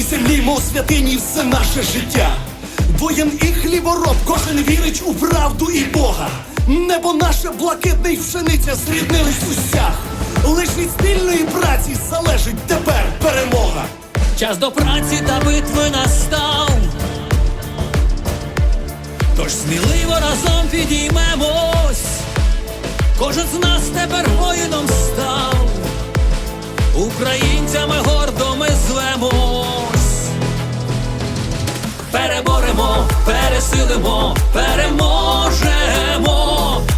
В українській землі, мов святині, все наше життя. Воєн і хлібороб, кожен вірить у правду і Бога. Небо наше блакитне й пшениця зріднились усях. Лиш від спільної праці залежить тепер перемога. Час до праці та битви настав. Тож сміливо разом підіймемось. Кожен з нас тепер воїном став. Українцями гордо ми звемось. Переборемо, пересилимо, переможемо.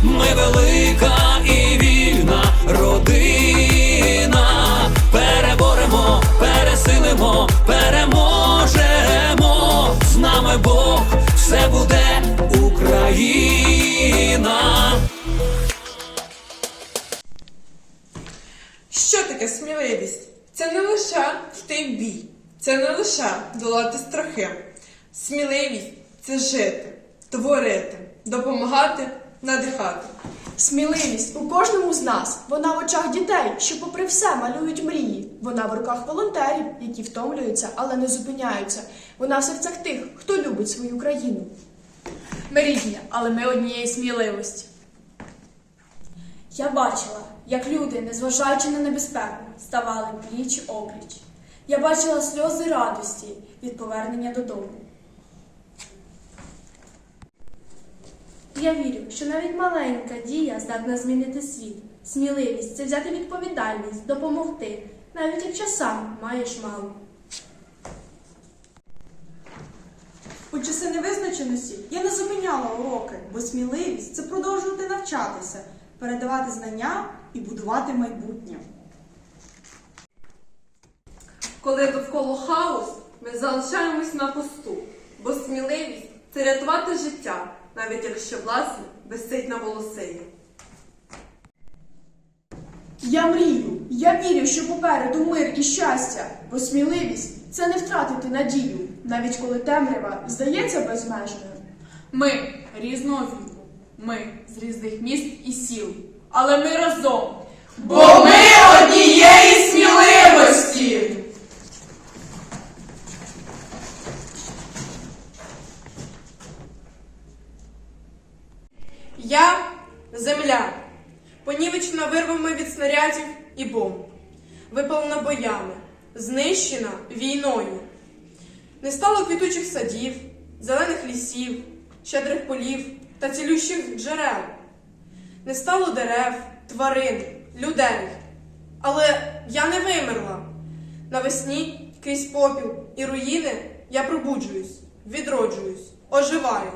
Ми велика і вільна родина. Переборемо, пересилимо, переможемо. З нами Бог, все буде Україна. Що таке сміливість? Це не лише йти в бій, це не лише долати страхи. Сміливість це жити, творити, допомагати, надихати. Сміливість у кожному з нас. Вона в очах дітей, що, попри все, малюють мрії. Вона в руках волонтерів, які втомлюються, але не зупиняються. Вона в серцях тих, хто любить свою країну. Ми різні, але ми однієї сміливості. Я бачила, як люди, незважаючи на небезпеку, ставали пліч опліч. Я бачила сльози радості від повернення додому. Я вірю, що навіть маленька дія здатна змінити світ. Сміливість це взяти відповідальність, допомогти, навіть якщо сам маєш мало. У часи невизначеності я не зупиняла уроки, бо сміливість це продовжувати навчатися, передавати знання і будувати майбутнє. Коли довкола хаос, ми залишаємось на посту, бо сміливість це рятувати життя, навіть якщо власне висить на волосині. Я мрію, я вірю, що попереду мир і щастя, бо сміливість це не втратити надію, навіть коли темрява здається безмежною. Ми різного віку. Ми з різних міст і сіл. Але ми разом. Бо ми однієї сміливості! Я земля, понівечена вирвами від снарядів і бомб, випалена боями, знищена війною. Не стало квітучих садів, зелених лісів, щедрих полів та цілющих джерел. Не стало дерев, тварин, людей. Але я не вимерла. Навесні крізь попіл і руїни я пробуджуюсь, відроджуюсь, оживаю.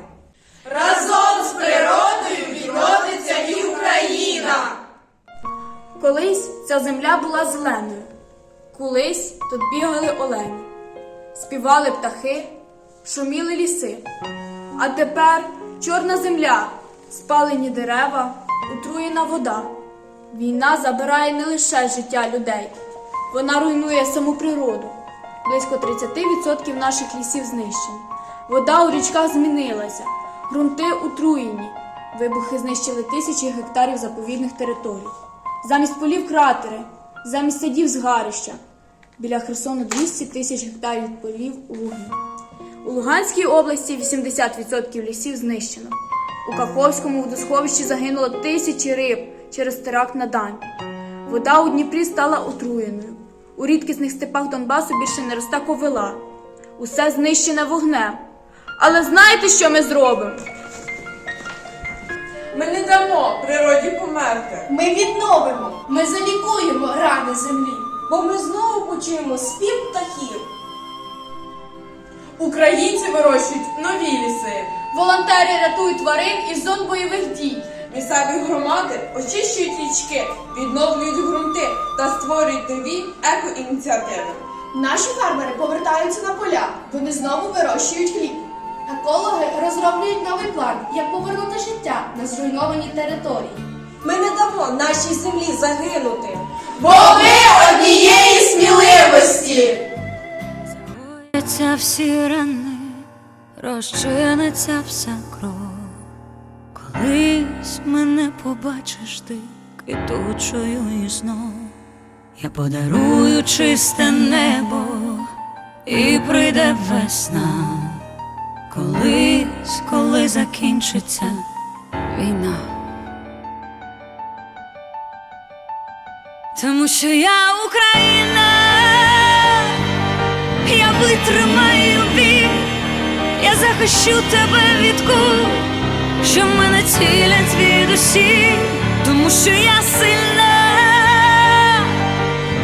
Разом з природою відродиться і Україна! Колись ця земля була зеленою, колись тут бігали олені, співали птахи, шуміли ліси. А тепер чорна земля, спалені дерева, отруєна вода. Війна забирає не лише життя людей, вона руйнує саму природу. Близько 30% наших лісів знищені. Вода у річках змінилася, ґрунти отруєні. Вибухи знищили тисячі гектарів заповідних територій. Замість полів кратери, замість садів згарища. Біля Херсону 200 тисяч гектарів полів у вогні. У Луганській області 80% лісів знищено. У Каховському водосховищі загинуло тисячі риб через теракт на Дань. Вода у Дніпрі стала отруєною. У рідкісних степах Донбасу більше не росте ковила. Усе знищене вогнем. Але знаєте, що ми зробимо? Ми не дамо природі померти. Ми відновимо, ми залікуємо рани землі, бо ми знову почуємо спів птахів. Українці вирощують нові ліси. Волонтери рятують тварин із зон бойових дій. Місцеві громади очищують річки, відновлюють ґрунти та створюють нові екоініціативи. Наші фермери повертаються на поля, вони знову вирощують хліб. Екологи розроблюють новий план, як повернути життя на зруйновані території. Ми не дамо нашій землі загинути. Бо ми однієї сміливості! Загояться всі рани, розчиниться вся кров. Колись мене побачиш ти квітучою і знов. Я подарую чисте небо і прийде весна, колись, коли закінчиться війна. Тому що я Україна, я витримаю біль, я захищу тебе від куль, що мене цілять звідусіль, тому що я сильна,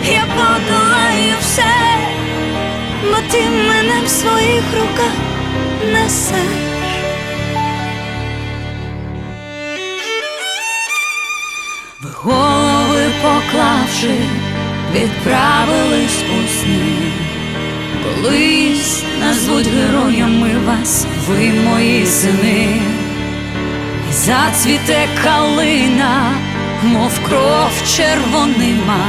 я подолаю все, бо ти мене в своїх руках несеш. Ви голови поклавши, відправились у сни. Колись назвуть героями вас, ви мої сини, і зацвіте калина, мов кров червонима,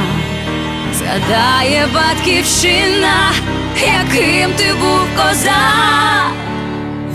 згадає батьківщина, яким ти був козак.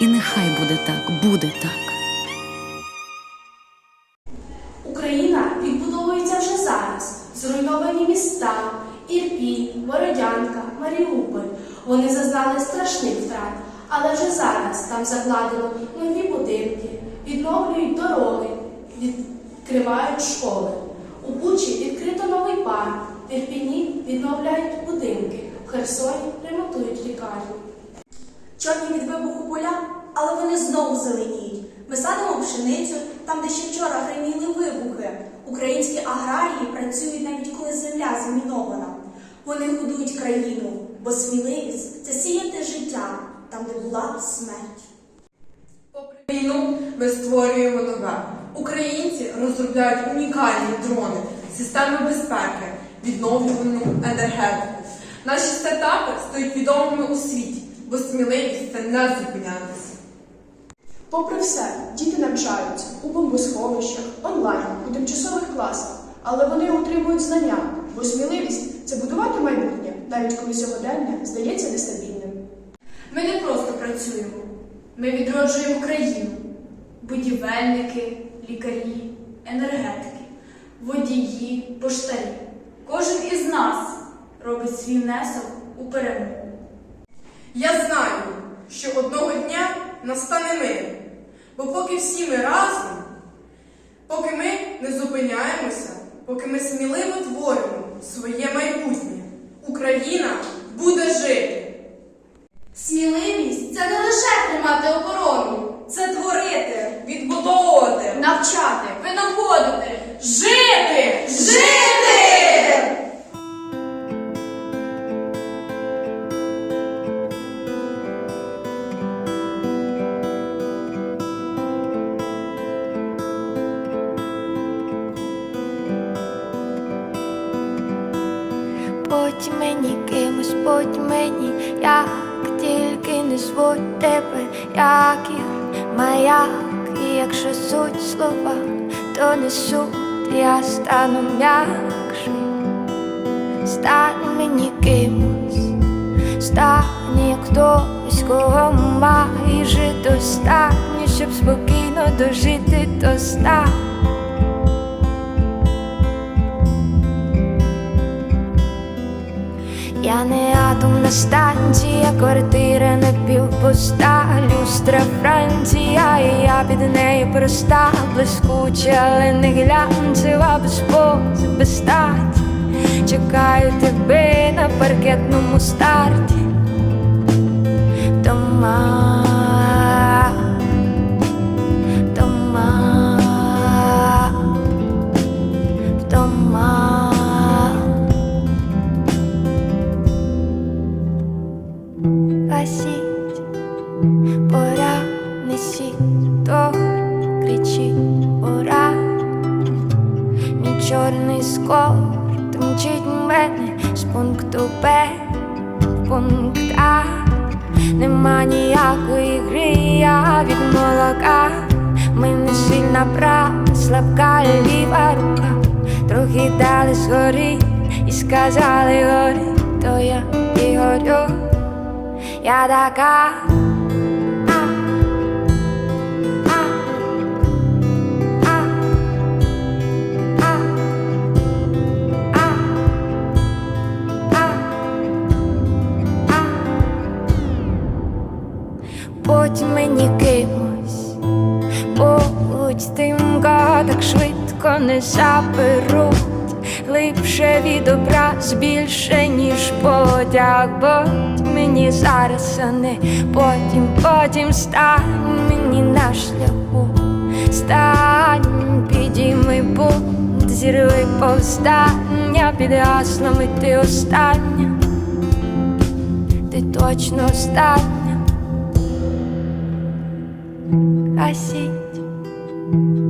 і нехай буде так, буде так. Україна відбудовується вже зараз. Зруйновані міста, Ірпінь, Бородянка, Маріуполь. Вони зазнали страшних втрат, але вже зараз там закладено нові будинки, відновлюють дороги, відкривають школи. У Бучі відкрито новий парк, в Ірпіні відновляють будинки, в Херсоні ремонтують лікарню. Чорні від вибуху поля, але вони знову зеленіють. Ми садимо пшеницю там, де ще вчора гриміли вибухи. Українські аграрії працюють навіть коли земля замінована. Вони годують країну, бо сміливість це сіяти життя там, де була смерть. Попри війну ми створюємо нове. Українці розробляють унікальні дрони, системи безпеки, відновлювану енергетику. Наші стартапи стають відомими у світі, бо сміливість це не зупинятися. Попри все, діти навчаються у бомбосховищах, онлайн, у тимчасових класах, але вони отримують знання, бо сміливість це будувати майбутнє, навіть коли сьогодення здається нестабільним. Ми не просто працюємо, ми відроджуємо країну. Будівельники, лікарі, енергетики, водії, поштарі. Кожен із нас робить свій внесок у перемогу. Я знаю, що одного дня настане мир, бо поки всі ми разом, поки ми не зупиняємося, поки ми сміливо творимо своє майбутнє, Україна буде жити. Сміливість це не лише тримати оборону, Це творити, відбудовувати, Навчати, винаходити, жити, жити! Будь мені кимось, будь мені, як тільки не звуть тебе, як їх маяк, і якщо суть слова, то не суть, я стану м'якший, стань мені кимось, останній, як хтось, кого майже достатньо, щоб спокійно дожити до ста. Я не атомна станція, квартира напівпуста, люстра Франція, і я під нею проста, блискуча, але не глянцева, без пози, без статі. Чекаю тебе на паркетному старті. Дома, А, а, а. Будь мені кимось, будь тим, кого так швидко не заберуть. Глибше від образ більше, ніж потяг, будь мені зараз, а не потім, потім стань мені на шляху, стань, підійми бунт, зірви повстання. Під гаслами ти остання, ти точно остання. Гасіть,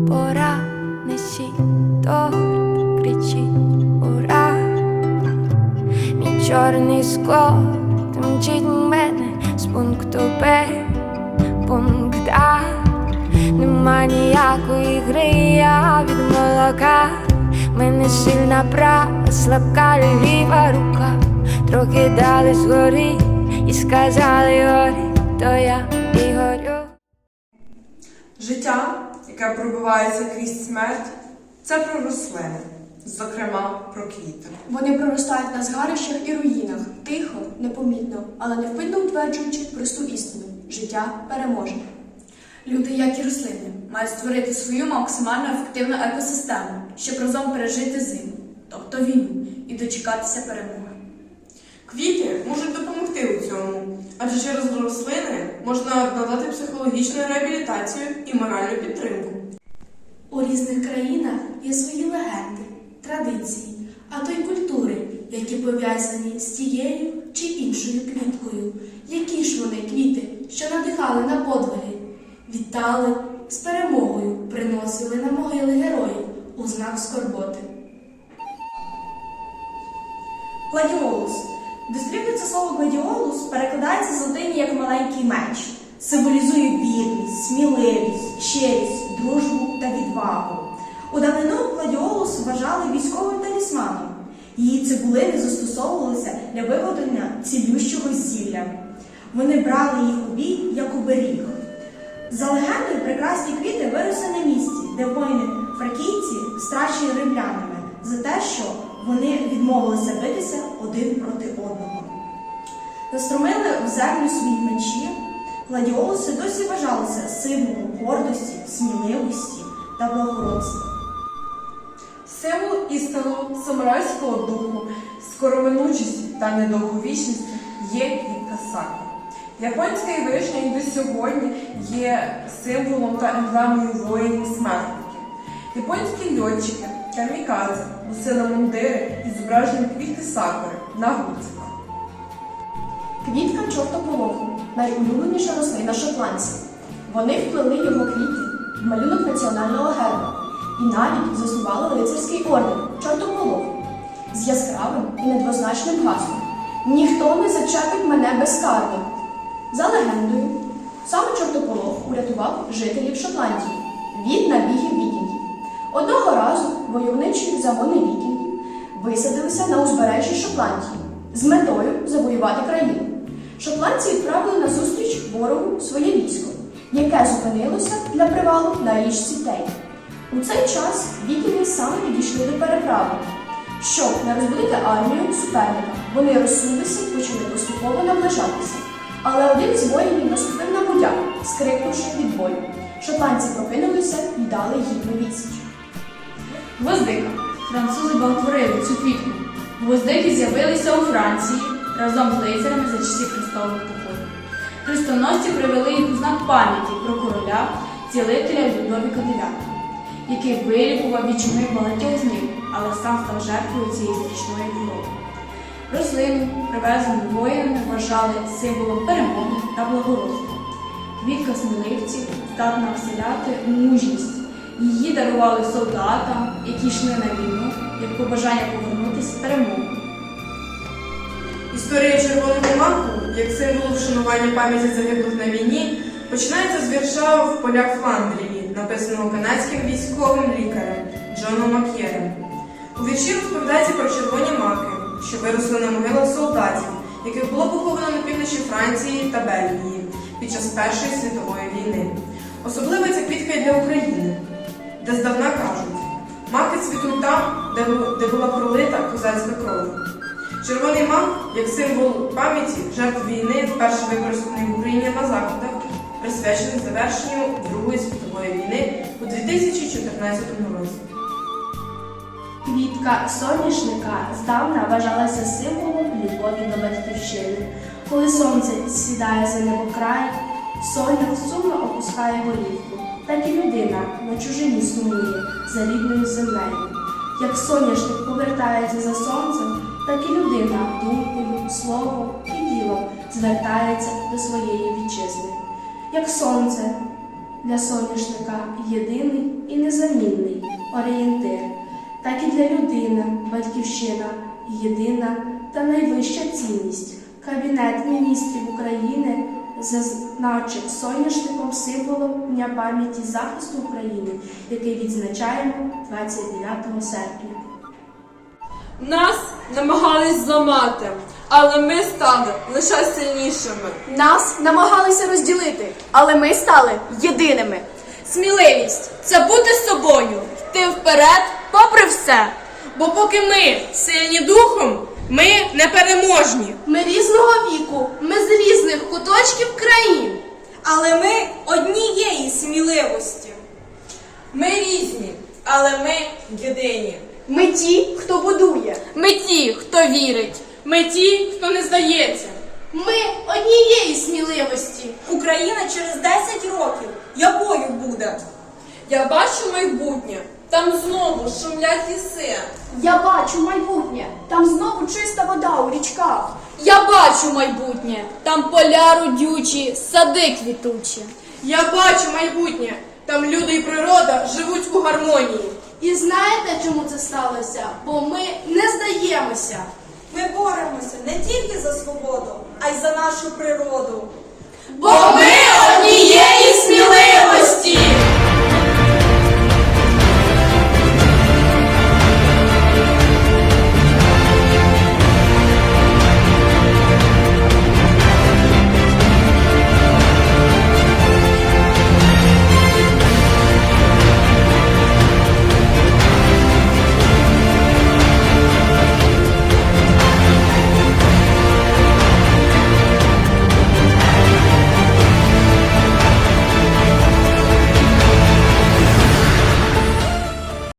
пора, несіть торт, мій чорний скот мчить мене з пункту Б, пункт А. Нема ніякої гри, я від молока. Мене сильна права, слабка ліва рука. Трохи дали згори і сказали горі, то я і горю. Життя, яке пробивається крізь смерть, це про рослини, зокрема про квіти. Вони проростають на згарищах і руїнах, тихо, непомітно, але невпинно утверджуючи просту істину життя переможе. Люди, як і рослини, мають створити свою максимально ефективну екосистему, щоб разом пережити зиму, тобто війну, і дочекатися перемоги. Квіти можуть допомогти у цьому, адже через рослини можна надати психологічну реабілітацію і моральну підтримку. У різних країнах є свої легенди, традиції, а то й культури, які пов'язані з тією чи іншою квіткою. Які ж вони квіти, що надихали на подвиги, вітали з перемогою, приносили на могили героїв у знак скорботи. Гладіолус. Дослівно це слово гладіолус перекладається з латині як маленький меч. Символізує вірність, сміливість, щирість, дружбу та відвагу. У давнину гладіолус вважали військовим талісманом. Її цибулини застосовувалися для виготовлення цілющого зілля. Вони брали їх у бій як оберіг. За легендою, прекрасні квіти виросли на місці, де воїни фракійці страчені римлянами за те, що вони відмовилися битися один проти одного. Застромили в землю свої мечі, гладіолуси досі вважалися символом гордості, сміливості та благородства. Символ істинного самурайського духу, скороминучості та недовговічності є квітка сакура. Японська вишня і до сьогодні є символом та емблемою воїнів смертників. Японські льотчики камікадзе носили мундири із зображенням квітки сакури на гудзиках. Квітка чортополоху найулюбленіша рослина шотландців. Вони вплели його квіти в малюнок національного герба і навіть заснували лицарський орден чортополох з яскравим і недвозначним гаслом. Ніхто не зачепить мене безкарно. За легендою, саме чортополох урятував жителів Шотландії від набігів вікінгів. Одного разу войовничі загони вікінгів висадилися на узбережжі Шотландії з метою завоювати країну. Шотландці відправили на зустріч ворогу своє військо, яке зупинилося для привалу на річці Тей. У цей час вікінги саме підійшли до переправи. Щоб не розбудити армію суперника, вони розсунулися і почали поступово наближатися. Але один з воїнів наступив на будяк, скрикнувши від болю. Шотландці прокинулися і дали гідну відсіч. Гвоздика. Французи боготворили цю квітку. Гвоздики з'явилися у Франції разом з лицарями за часів Христових походів. Хрестоносці привели їх у знак пам'яті про короля, цілителя Людовіка IX, який вилікував від багатьох з них, але сам став жертвою цієї страшної хвороби. Рослину, привезену воїнами, вважали символом перемоги та благородства. Квітка сміливців здатна вселяти мужність. Її дарували солдатам, які йшли на війну, як побажання повернутися з перемогою. Історія червоного маку, як символ вшанування пам'яті загиблих на війні, починається з вірша в полях Фландрії, написаного канадським військовим лікарем Джоном Мак'єром. У вірші розповідається про червоні маки, що виросли на могилах солдатів, яких було поховано на півночі Франції та Бельгії під час Першої світової війни. Особлива ця квітка і для України, де здавна кажуть, маки цвітуть там, де була пролита козацька кров. Червоний мак, як символ пам'яті жертв війни, вперше використаний в Україні на заходах, присвячений завершенню Другої світової війни у 2014 році. Квітка соняшника здавна вважалася символом любові до батьківщини. Коли сонце сідає за небокрай, соняк сумно опускає голівку. Так і людина на чужині сумує за рідною землею. Як соняшник повертається за сонцем, так і людина думкою, словом і ділом звертається до своєї вітчизни. Як сонце для соняшника єдиний і незамінний орієнтир, так і для людини батьківщина єдина та найвища цінність. Кабінет міністрів України зазначив соняшником символом Дня пам'яті захисту України, який відзначаємо 29 серпня. Нас намагались зламати, але ми стали лише сильнішими. Нас намагалися розділити, але ми стали єдиними. Сміливість це бути собою, йти вперед, попри все. Бо поки ми сильні духом, ми непереможні. Ми різного віку, ми з різних куточків країн. Але ми однієї сміливості. Ми різні, але ми єдині. Ми ті, хто будує. Ми ті, хто вірить. Ми ті, хто не здається. Ми однієї сміливості. Україна через 10 років якою буде? Я бачу майбутнє. Там знову шумлять ліси. Я бачу майбутнє. Там знову чиста вода у річках. Я бачу майбутнє, там поля родючі, сади квітучі. Я бачу майбутнє. Там люди і природа живуть у гармонії. І знаєте, чому це сталося? Бо ми не здаємося. Ми боремося не тільки за свободу, а й за нашу природу. Бо ми